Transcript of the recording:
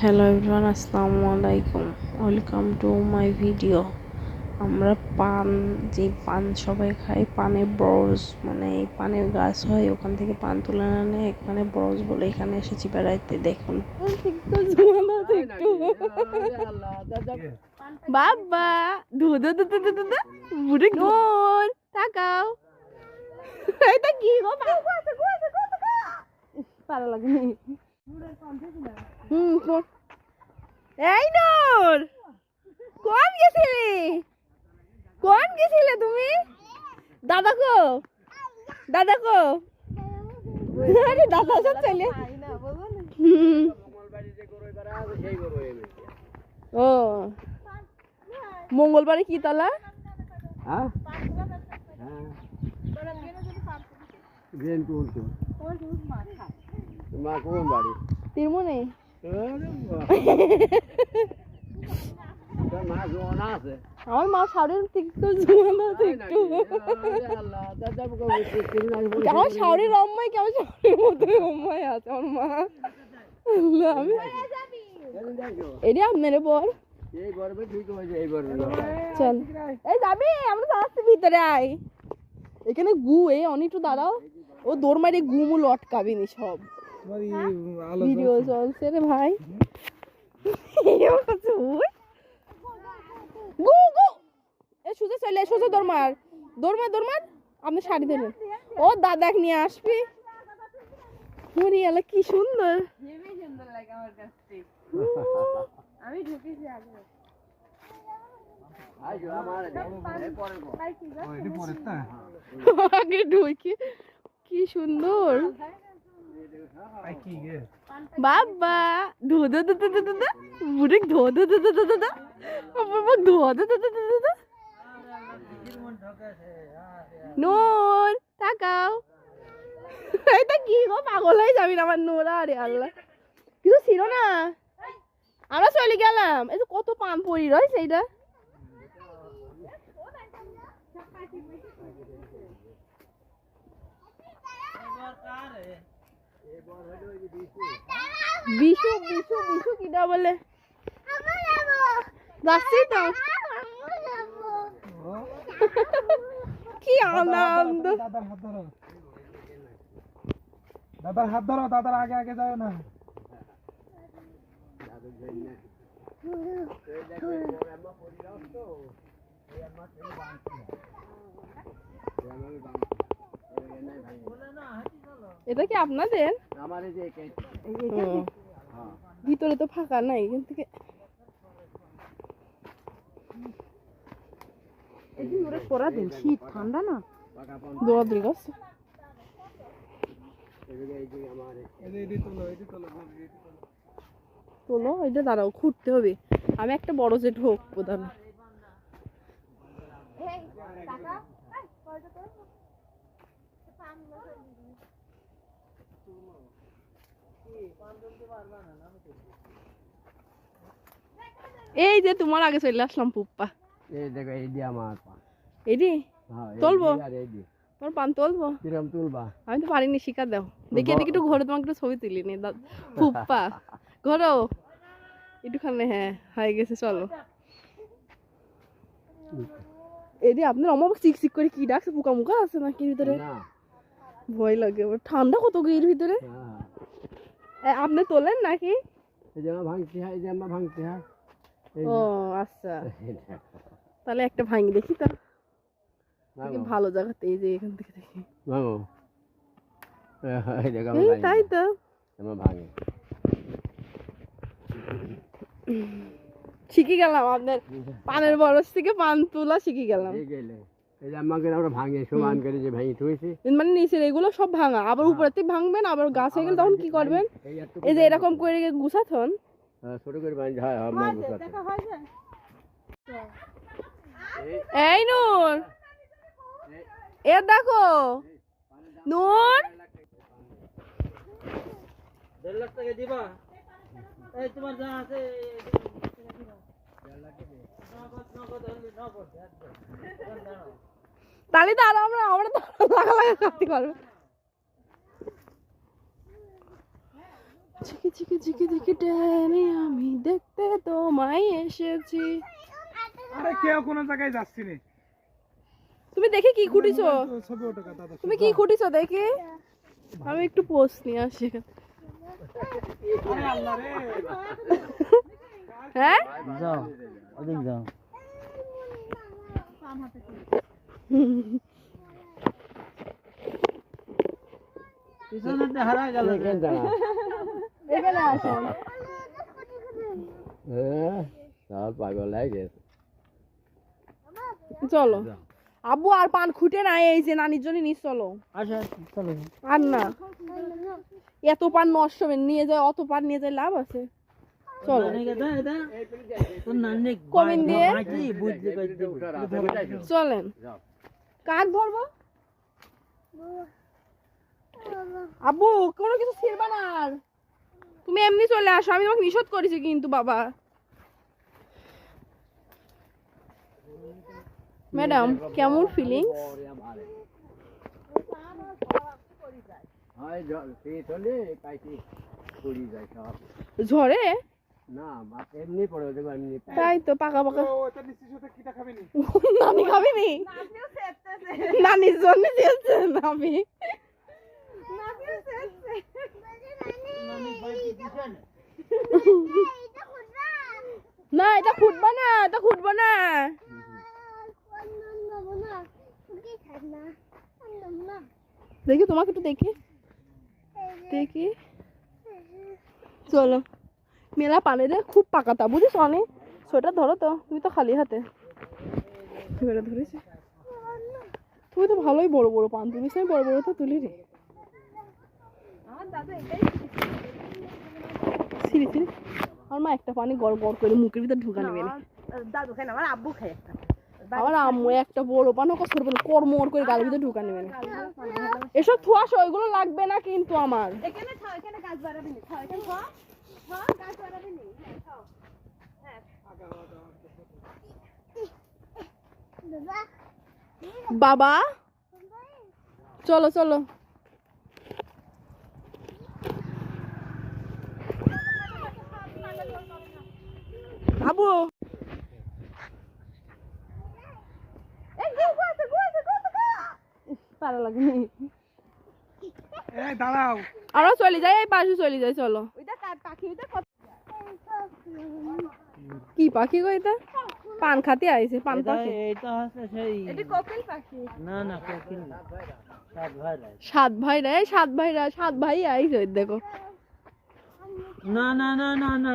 Hello everyone আসসালামু আলাইকুম। Welcome to my video আমরা পান, যে পান সবাই খাই পানের ব্রজ মানে এই পানের গাছ হয়, ওখান থেকে পান তুলে আনে এখানে ব্রজ বলে এখানে এসেছি বেড়াইতে, দেখুন। বাবা ধু ধু ধু ধু ধু ধু বুড়ি গোল, তাকাও। এটা কি গো? লাগেনি। হুম। এই নূর কোন গেছিলে? কোন গেছিলে তুমি? দাদা কো দাদা কো। আরে দাদা সব চলে। ও মঙ্গলবারে কি তালা? হ্যাঁ? তো। মা কোন বাড়ি? তিরমনে? আমার মা শাড়ির একটু জুয়ান একটু। আমার শাড়ির অম্মাই কেমন শাড়ির মধ্যে অম্মাই আছে আমার মা। আমি এটি আপনার বর চল। এই যাবি, আমরা আসছি ভিতরে, আয়। এখানে গু, এই অনেকটু দাঁড়াও। ও দৌড় মারি গু মু লটকাবি নি সব। ভিডিও চলছে রে ভাই। এও হচ্ছে ওই। গু গু। এ সুজে চলে সুজে দৌড় মার দৌড় মার দৌড় মার আপনি শাড়ি দেবেন। ও দাদাক নিয়ে আসবি। এলা কি সুন্দর। আমার আগে। ঢুকে। কি সুন্দর। বাবা ধো ধো ধো ধো ধো ধো ধো বুড়ি ধো ধো ধো ধো ধো ধো ধো ধো ধো ধো ধো ধো ধো ধো নূর তাকাও এটা কি গো পাগল হয়ে যাবি না আমার নূর আরে আল্লাহ কিছু ছিল না আমরা চলে গেলাম এই কত পান পড়ি রয়েছে এইটা বিশু বিশু বিশু কিটা বলে যাচ্ছি তো কি আনন্দ দাদার হাত ধরো দাদার হাত ধরো দাদার আগে আগে যাও না এটা কি আপনাদের? আমার এই যে ভিতরে তো ফাঁকা নাই এখান থেকে। পরা দিন শীত ঠান্ডা না? দৌড়াদৌড়ি করছে তোলো এটি দাঁড়াও খুঁড়তে হবে। আমি একটা বড় যে ঢোক প্রধান। এই যে তোমার আগে চলে আসলাম পুপ্পা। এই দেখো এই দিয়ে আমার পান এডি হ্যাঁ তুলবো? এই তোমার পান তুলবো? কিরম তুলবা? আমি তো পারিনি শিকার দাও। দেখি এদিকে একটু ঘরে তোমাকে একটু ছবি তুলি নি। ফুপ্পা ঘরো। একটুখানে হ্যাঁ হয়ে গেছে চলো। এদি আপনার অমা চিক চিক করে কি ডাকছে পোকা মুখা আছে নাকি ভিতরে? না। ভয় লাগে ঠান্ডা কত গো এর ভিতরে? হ্যাঁ। আপনি তোলেন নাকি? ভাঙতে হয় এই ভাঙতে হয়। ও আচ্ছা। তাহলে একটা ভাঙি দেখি তো ভালো জায়গাতে এই যে এখান থেকে দেখি। ভাঙো। এই। তাই তো। ভাঙে। শিখে গেলাম আপনার পানের বরস থেকে পান তোলা শিখে গেলাম। এই যে আমাকে আমরা ভাঙে সমান করে যে ভেঙে থুয়েছি মানে নিচের এগুলো সব ভাঙা আবার উপরের থেকে ভাঙবেন আবার গাছ হয়ে গেলে তখন কি করবেন? এই যে এরকম করে গুছাথন। হ্যাঁ, ছোট করে হ্যাঁ হ্যাঁ মাছ এই নূর! এ দেখো! নূর! দেড় লাখ টাকা দিবা। এই তোমার যা আছে তাহলে তো আরও আমরা আমরা তো লাগা লাগা করতে পারব। ঝিকি ঝিকি ঝিকি ঝিকি টেনে আমি দেখতে তোমায় এসেছি। আরে কেউ কোনো জায়গায় যাচ্ছি না। তুমি দেখে কি খুঁটিছো? তুমি কি খুঁটিছো দেখে? আমি একটু পোস্ট নিয়ে আসি। আরে আল্লাহ রে। হ্যাঁ? যাও ওদিক যাও। পিছনে হারা গেল এখানে দাঁড়া। এখানে আসেন হ্যাঁ, পাগল হয়ে গেছে। চলো। আব্বু আর পান খুঁটে নাই এই যে নানির জন্য নিস চলো। আর না। এত পান নষ্ট নিয়ে যায় অত পান নিয়ে যায় লাভ আছে। চলো। কমিন দিয়ে? চলেন। কাক ধরবো? আব্বু কোনো কিছু ছিড়বা না আর। তুমি এমনি চলে আসো আমি তোমাকে নিষেধ করেছি কিন্তু বাবা। ম্যাডাম কেমন ফিলিংস হয় ঝড়ে? না বাপ এমনি পড়ে দেখো এমনি তাই তো পাকা পাকা। ও এটা নিশ্চিত সাথে কিটা খাবে নি? নানি খাবি নি? নানির জন্য দিয়েছে নামি। না এটা খুঁটবা না এটা খুঁটবা না। দেখি তোমাকে একটু দেখি। দেখি। চলো। মেলা পানে রে খুব পাকাতা বুঝিস অনেক। সোয়েটার ধরো তো তুমি তো খালি হাতে। সোয়েটার ধরেছি। তুমি তো ভালোই বড় বড় পান তুলিস আমি বড় বড় তো তুলি রে সিরি সিরি আমার মা একটা পানি গড় গড় করে মুখের ভিতরে ঢুকা নেবে। না দাদু খায় না আমার আব্বু খায় একটা। আমার আম্মু একটা বড় পান ওকে পান কর্মর করে গালের ভিতরে ঢুকা নেবে না। এসব থুয়াশো ওইগুলো লাগবে না কিন্তু আমার। এখানে এখানে গাছ বাড়াবি না বাবা? চলো চলো। বাবু। পারা এই দাঁড়াও। আমরা চলে যাই এই পাশে চলে যাই চলো। কত কি পাখি গো এটা? পান খাতে আইছে পান পাখি। এটা হচ্ছে সেই এটা কোকিল পাখি। না না কোকিল না। সাত ভাই রে। সাত ভাইরা এই সাত ভাইরা সাত ভাই আইছে দেখো। না না না না না।